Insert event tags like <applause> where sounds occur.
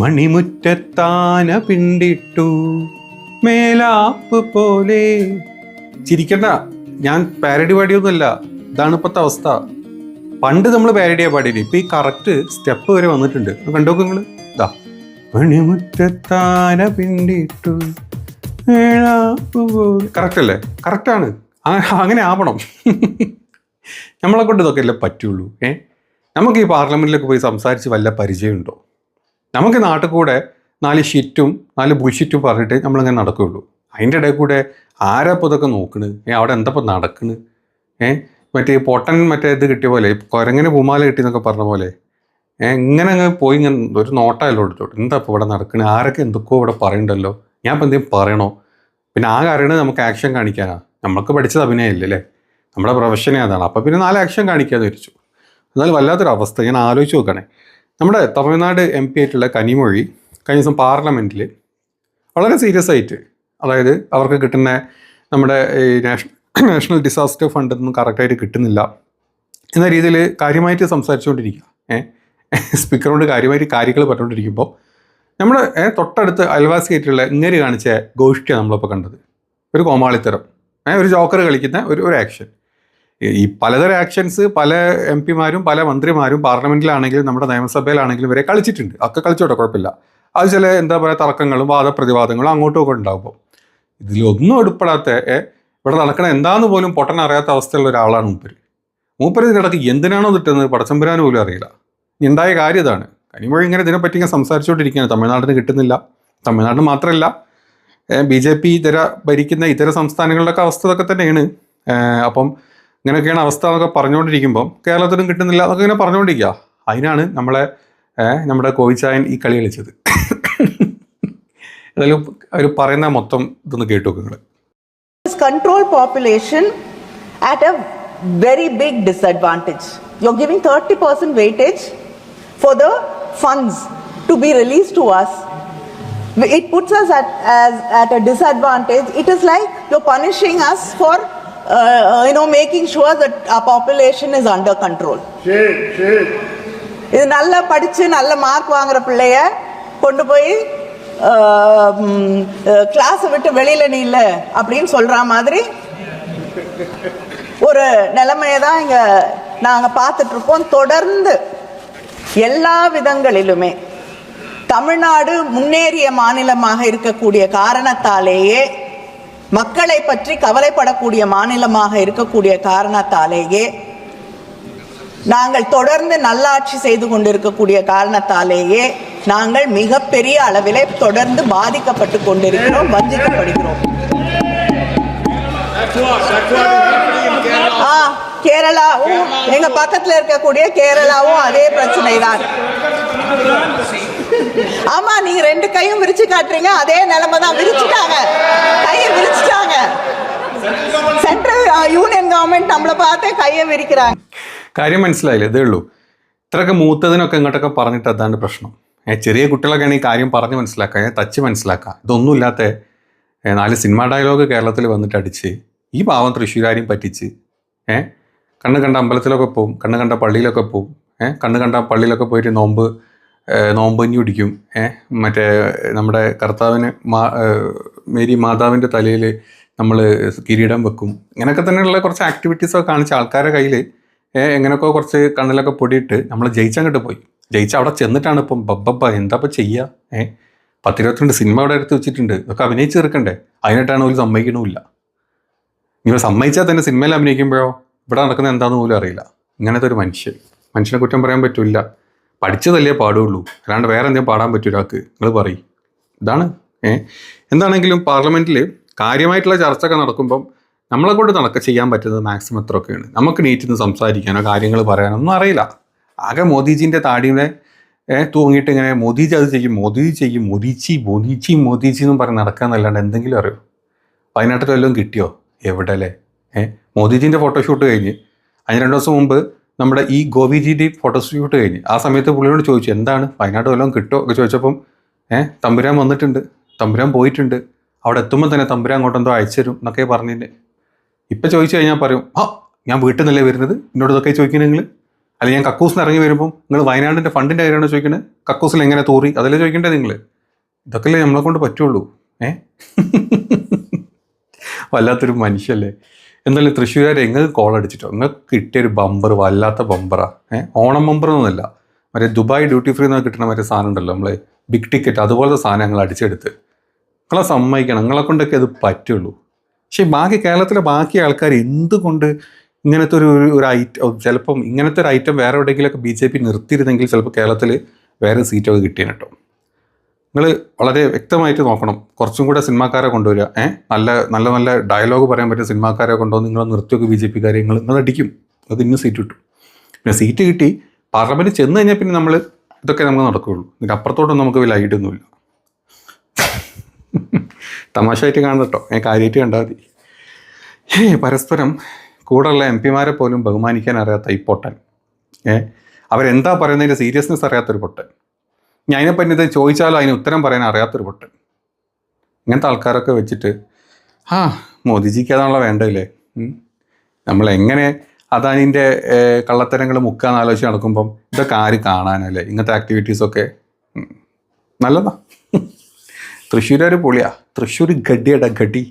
മണിമുറ്റത്താന പിണ്ടിട്ടു മേലാപ്പ് പോലെ. ചിരിക്കണ്ട ഞാൻ പാരഡി പാടിയൊന്നുമല്ല. ഇതാണ് ഇപ്പോഴത്തെ അവസ്ഥ. പണ്ട് നമ്മൾ പാരഡിയാ പാടിയില്ല ഇപ്പൊ ഈ കറക്റ്റ് സ്റ്റെപ്പ് വരെ വന്നിട്ടുണ്ട്. കണ്ടോക്ക് നിങ്ങൾ. ഇതാ മണിമുറ്റത്താന പിണ്ടിട്ടു മേലാപ്പ് പോലെ. കറക്റ്റ് അല്ലേ? കറക്റ്റാണ് അങ്ങനെ ആവണം. നമ്മളെ കൊണ്ട് ഇതൊക്കെ അല്ലേ പറ്റുള്ളൂ ഏ? നമുക്ക് ഈ പാർലമെന്റിലൊക്കെ പോയി സംസാരിച്ച് വല്ല പരിചയമുണ്ടോ? നമുക്ക് നാട്ടിൽ കൂടെ നാല് ഷിറ്റും നാല് ബുൾഷിറ്റും പറഞ്ഞിട്ട് നമ്മളിങ്ങനെ നടക്കുകയുള്ളൂ അതിന്റെ ഇടയിൽ കൂടെ ആരാ ഇതൊക്കെ നോക്കണ്? ഏ അവിടെ എന്താ നടക്കണ്? ഏ മറ്റേ പൊട്ടൻ മറ്റേ ഇത് കിട്ടിയ പോലെ കുരങ്ങനെ പൂമാല കിട്ടി എന്നൊക്കെ പറഞ്ഞ പോലെ ഏ ഇങ്ങനെ അങ്ങ് പോയി ഇങ്ങനെ ഒരു നോട്ടമല്ലോ എടുത്തോട്ട്. എന്താ ഇവിടെ നടക്കണേ? ആരൊക്കെ എന്തൊക്കെയോ ഇവിടെ പറയണ്ടല്ലോ. ഞാൻ ഇപ്പോൾ എന്തെങ്കിലും പറയണോ? പിന്നെ ആ കാര്യമാണ് നമുക്ക് ആക്ഷൻ കാണിക്കാനാ. നമ്മൾക്ക് പഠിച്ചത് അഭിനയമല്ലേ അല്ലേ? നമ്മുടെ പ്രൊഫഷനെ അതാണ് അപ്പോൾ പിന്നെ നാല് ആക്ഷൻ കാണിക്കാതെ വിരിച്ചു എന്നാൽ വല്ലാത്തൊരു അവസ്ഥ ഞാൻ ആലോചിച്ച് നോക്കണേ. നമ്മുടെ തമിഴ്നാട് എം പി ആയിട്ടുള്ള കനിമൊഴി കഴിഞ്ഞ ദിവസം പാർലമെന്റിൽ വളരെ സീരിയസ് ആയിട്ട് അതായത് അവർക്ക് കിട്ടുന്ന നമ്മുടെ ഈ നാഷണൽ നാഷണൽ ഡിസാസ്റ്റർ ഫണ്ട് ഒന്നും കറക്റ്റായിട്ട് കിട്ടുന്നില്ല എന്ന രീതിയിൽ കാര്യമായിട്ട് സംസാരിച്ചുകൊണ്ടിരിക്കുക. ഏഹ് സ്പീക്കറോട് കാര്യമായിട്ട് കാര്യങ്ങൾ പറഞ്ഞുകൊണ്ടിരിക്കുമ്പോൾ നമ്മൾ തൊട്ടടുത്ത് അയൽവാസിയായിട്ടുള്ള ഇങ്ങനെ കാണിച്ച ഗോഷ്ഠിയാണ് നമ്മളിപ്പോൾ കണ്ടത്. ഒരു കോമാളിത്തരം. ഒരു ജോക്കർ കളിക്കുന്ന ഒരു ഒരു ആക്ഷൻ ഈ പലതരം ആക്ഷൻസ് പല എം പിമാരും പല മന്ത്രിമാരും പാർലമെന്റിലാണെങ്കിലും നമ്മുടെ നിയമസഭയിലാണെങ്കിലും വരെ കളിച്ചിട്ടുണ്ട്. ഒക്കെ കളിച്ചോട്ടെ കുഴപ്പമില്ല. അത് ചില എന്താ പറയുക തർക്കങ്ങളും വാദപ്രതിവാദങ്ങളും അങ്ങോട്ടും ഒക്കെ ഉണ്ടാകുമ്പോൾ ഇതിലൊന്നും ഉൾപ്പെടാത്ത ഇവിടെ നടക്കണ എന്താന്ന് പോലും പൊട്ടൻ അറിയാത്ത അവസ്ഥയുള്ള ഒരാളാണ് മൂപ്പര്. മൂപ്പര് ഇതിനിടയ്ക്ക് എന്തിനാണോ തിട്ടുന്നത് പടച്ചമ്പുരാൻ പോലും അറിയില്ല. ഉണ്ടായ കാര്യം ഇതാണ്. കനിമൊഴി ഇങ്ങനെ ഇതിനെപ്പറ്റി ഇങ്ങനെ സംസാരിച്ചുകൊണ്ടിരിക്കുകയാണ്. തമിഴ്നാടിന് കിട്ടുന്നില്ല. തമിഴ്നാട്ടിന് മാത്രമല്ല ബി ജെ പി ഇതര ഭരിക്കുന്ന ഇതര സംസ്ഥാനങ്ങളിലൊക്കെ അവസ്ഥ ഇതൊക്കെ തന്നെയാണ്. അപ്പം ഇങ്ങനെയൊക്കെയാണ് അവസ്ഥ എന്നൊക്കെ പറഞ്ഞുകൊണ്ടിരിക്കുമ്പം കേരളത്തിനും കിട്ടുന്നില്ല എന്നൊക്കെ ഇങ്ങനെ പറഞ്ഞുകൊണ്ടിരിക്കുക അതിനാണ് നമ്മളെ നമ്മുടെ കോവിച്ചായൻ ഈ കളി കളിച്ചത് ഏതായാലും അവർ പറയുന്ന മൊത്തം ഇതൊന്ന് കേട്ടു നിങ്ങൾ control control population at a very big disadvantage. You're giving 30% weightage for the funds to be released to us. It puts us at, as, at a disadvantage. It is like you're punishing us for, uh, uh, you know, making sure that our population is under control. இது நல்லா படித்து நல்ல mark வாங்குற பிள்ளைய கொண்டு போய் கிளாஸை விட்டு வெளியில் நீ இல்லை அப்படின்னு சொல்கிற மாதிரி ஒரு நிலைமையை தான் இங்கே நாங்கள் பார்த்துட்ருக்கோம் தொடர்ந்து எல்லா விதங்களிலுமே தமிழ்நாடு முன்னேறிய மாநிலமாக இருக்கக்கூடிய காரணத்தாலேயே மக்களை பற்றி கவலைப்படக்கூடிய மாநிலமாக இருக்கக்கூடிய காரணத்தாலேயே நாங்கள் தொடர்ந்து நல்லாட்சி செய்து கொண்டிருக்கக்கூடிய காரணத்தாலேயே நாங்கள் மிகப்பெரிய அளவிலே தொடர்ந்து பாதிக்கப்பட்டு கொண்டிருக்கிறோம் வஞ்சிக்கப்படுகிறோம். ஆ கேரளாவும் எங்க பக்கத்துல இருக்கக்கூடிய கேரளாவும் அதே பிரச்சனை தான் ஆமா நீங்க ரெண்டு கையும் விரிச்சு காட்டுறீங்க அதே நிலைமை தான் விரிச்சுட்டாங்க கையை விரிச்சுட்டாங்க சென்ட்ரல் யூனியன் கவர்மெண்ட் நம்மளை பார்த்து கையை விரிக்கிறாங்க കാര്യം മനസ്സിലായില്ലേ ഇതേ ഉള്ളൂ ഇത്രയൊക്കെ മൂത്തതിനൊക്കെ ഇങ്ങോട്ടൊക്കെ പറഞ്ഞിട്ട് അതാണ് പ്രശ്നം ഏ, ചെറിയ കുട്ടികളൊക്കെയാണ് ഈ കാര്യം പറഞ്ഞ് മനസ്സിലാക്കുക ഏ, തച്ച് മനസ്സിലാക്കുക ഇതൊന്നുമില്ലാത്ത ഏ, നാല് സിനിമാ ഡയലോഗ് കേരളത്തിൽ വന്നിട്ട് അടിച്ച് ഈ പാവം തൃശ്ശൂരാരെയും പറ്റിച്ച് ഏ കണ്ണ് കണ്ട അമ്പലത്തിലൊക്കെ പോവും കണ്ണ് കണ്ട പള്ളിയിലൊക്കെ പോവും ഏ കണ്ണ് കണ്ട പള്ളിയിലൊക്കെ പോയിട്ട് നോമ്പ് ഏ, നോമ്പഞ്ഞി പിടിക്കും മറ്റേ നമ്മുടെ കർത്താവിന് മാ മേരി മാതാവിന്റെ തലയിൽ നമ്മൾ കിരീടം വെക്കും. ഇങ്ങനെയൊക്കെ തന്നെയുള്ള കുറച്ച് ആക്ടിവിറ്റീസൊക്കെ കാണിച്ച ആൾക്കാരെ കയ്യിൽ എങ്ങനെയൊക്കെ കുറച്ച് കണ്ണിലൊക്കെ പൊടിയിട്ട് നമ്മൾ ജയിച്ചങ്ങോട്ട് പോയി. ജയിച്ച അവിടെ ചെന്നിട്ടാണ് ഇപ്പം ബബ്ബബ്ബ എന്താ ഇപ്പം ചെയ്യുക ഏ പത്തിരുപത്തിരണ്ട് സിനിമ അവിടെ എടുത്ത് വെച്ചിട്ടുണ്ട്. ഇതൊക്കെ അഭിനയിച്ച് തീർക്കണ്ടേ? അതിനായിട്ടാണ് ഒരു സമ്മതിക്കണമില്ല നിങ്ങൾ സമ്മതിച്ചാൽ തന്നെ സിനിമയിൽ അഭിനയിക്കുമ്പോഴോ ഇവിടെ നടക്കുന്നത് എന്താണെന്ന് പോലും അറിയില്ല. ഇങ്ങനത്തെ ഒരു മനുഷ്യൻ. മനുഷ്യനെ കുറ്റം പറയാൻ പറ്റില്ല. പഠിച്ചതല്ലേ പാടുള്ളൂ. അല്ലാണ്ട് വേറെ എന്തെങ്കിലും പാടാൻ പറ്റും ഒരാൾക്ക് നിങ്ങൾ പറയും. ഇതാണ് ഏ? എന്താണെങ്കിലും പാർലമെന്റിൽ കാര്യമായിട്ടുള്ള ചർച്ചയൊക്കെ നടക്കുമ്പം നമ്മളെ കൊണ്ട് നടക്ക ചെയ്യാൻ പറ്റുന്നത് മാക്സിമം എത്രയൊക്കെയാണ് നമുക്ക് നീറ്റ് നിന്ന് സംസാരിക്കാനോ കാര്യങ്ങൾ പറയാനോ ഒന്നും അറിയില്ല. ആകെ മോദിജീന്റെ താടിയുടെ തൂങ്ങിയിട്ട് ഇങ്ങനെ മോദിജി അത് ചെയ്യും മോദിജി ചെയ്യും മോദിച്ചി മോദിച്ചി മോദിജി എന്നും പറഞ്ഞ് നടക്കാന്നല്ലാണ്ട് എന്തെങ്കിലും അറിയോ? വയനാട്ടിൽ വല്ലതും കിട്ടിയോ? എവിടെ അല്ലേ ഏഹ് മോദിജീന്റെ ഫോട്ടോഷൂട്ട് കഴിഞ്ഞ് അതിന് രണ്ട് ദിവസം മുമ്പ് നമ്മുടെ ഈ ഗോപിജിയുടെ ഫോട്ടോഷൂട്ട് കഴിഞ്ഞ്. ആ സമയത്ത് പുള്ളിയോട് ചോദിച്ചു എന്താണ്? വയനാട് വല്ലതും കിട്ടുമോ ഒക്കെ ചോദിച്ചപ്പം ഏഹ് തമ്പുരാൻ വന്നിട്ടുണ്ട്. തമ്പുരാൻ പോയിട്ടുണ്ട്. അവിടെ എത്തുമ്പോൾ തന്നെ തമ്പുരാൻ അങ്ങോട്ടെന്തോ അയച്ചു തരും എന്നൊക്കെ പറഞ്ഞിട്ട്. ഇപ്പം ചോദിച്ചു കഴിഞ്ഞാൽ പറയും ആ ഞാൻ വീട്ടിൽ നിന്നല്ലേ വരുന്നത്? എന്നോട് ഇതൊക്കെ നിങ്ങൾ അല്ലെങ്കിൽ ഞാൻ കക്കൂസിൽ ഇറങ്ങി വരുമ്പോൾ നിങ്ങൾ വയനാടിന്റെ ഫണ്ടിന്റെ കാര്യമാണ് ചോദിക്കുന്നത് കക്കൂസിൽ എങ്ങനെ തോറി? അതല്ലേ ചോദിക്കേണ്ടത് നിങ്ങൾ ഇതൊക്കെയല്ലേ നമ്മളെ കൊണ്ട് പറ്റുള്ളൂ. ഏ? <laughs> വല്ലാത്തൊരു മനുഷ്യല്ലേ? എന്തായാലും തൃശ്ശൂരുകാർ എങ്ങനെ കോൾ അടിച്ചിട്ടോ? നിങ്ങൾക്ക് കിട്ടിയൊരു ബമ്പർ വല്ലാത്ത ബമ്പറാണ് ഏഹ് ഓണം ബമ്പർ ഒന്നുമില്ല മറ്റേ ദുബായ് ഡ്യൂട്ടി ഫ്രീ നിന്ന് കിട്ടുന്ന മറ്റേ സാധനം ഉണ്ടല്ലോ നമ്മളെ ബിഗ് ടിക്കറ്റ് അതുപോലത്തെ സാധനം ഞങ്ങൾ അടിച്ചെടുത്ത്. നിങ്ങളെ സമ്മതിക്കണം. നിങ്ങളെ കൊണ്ടൊക്കെ അത് പറ്റുള്ളൂ. പക്ഷേ ബാക്കി കേരളത്തിലെ ബാക്കി ആൾക്കാർ എന്തുകൊണ്ട് ഇങ്ങനത്തെ ഒരു ഒരു- ഒരു ഐറ്റം ചിലപ്പം ഇങ്ങനത്തെ ഒരു ഐറ്റം വേറെ എവിടെയെങ്കിലുമൊക്കെ ബി ജെ പി നിർത്തിയിരുന്നെങ്കിൽ ചിലപ്പോൾ കേരളത്തിൽ വേറെ സീറ്റൊക്കെ കിട്ടിയേനെ കേട്ടോ നിങ്ങൾ വളരെ വ്യക്തമായിട്ട് നോക്കണം. കുറച്ചും കൂടെ സിനിമാക്കാരെ കൊണ്ടുവരിക. ഏ? നല്ല നല്ല നല്ല ഡയലോഗ് പറയാൻ പറ്റിയ സിനിമാക്കാരെ കൊണ്ടുവന്ന് നിങ്ങൾ നിർത്തിയൊക്കെ ബി ജെ പി നിങ്ങൾ നിങ്ങൾ അടിക്കും. അത് ഇന്ന് സീറ്റ് കിട്ടും. പിന്നെ സീറ്റ് കിട്ടി പാർലമെന്റ് ചെന്ന് കഴിഞ്ഞാൽ പിന്നെ നമ്മൾ ഇതൊക്കെ നമുക്ക് നടക്കുകയുള്ളൂ. ഇതിന്റെ അപ്പുറത്തോട്ടൊന്നും നമുക്ക് ഐഡിയ തമാശയായിട്ട് കാണണം കേട്ടോ. ഞാൻ കാര്യമായിട്ട് കണ്ടാൽ മതി. ഏ പരസ്പരം കൂടെയുള്ള എം പിമാരെ പോലും ബഹുമാനിക്കാൻ അറിയാത്ത ഈ പൊട്ടൻ. ഏ? അവരെന്താ പറയുന്നതിന്റെ സീരിയസ്നെസ് അറിയാത്തൊരു പൊട്ടൻ. ഞാൻ അതിനെപ്പറ്റി ഇത് ചോദിച്ചാലും അതിന് ഉത്തരം പറയാൻ അറിയാത്തൊരു പൊട്ടൻ ഇങ്ങനത്തെ ആൾക്കാരൊക്കെ വെച്ചിട്ട് ആ മോദിജിക്ക് അതാണല്ലോ വേണ്ടല്ലേ നമ്മൾ എങ്ങനെ അദാനിന്റെ കള്ളത്തരങ്ങൾ മുക്കാന്ന് ആലോചിച്ച് നടക്കുമ്പം ഇതൊക്കെ ആര് കാണാനല്ലേ? ഇങ്ങനത്തെ ആക്ടിവിറ്റീസൊക്കെ. നല്ലതാ. തൃശ്ശൂരൊരു പൊളിയാ. തൃശ്ശൂർ ഗഡിയടാ ഗഡി.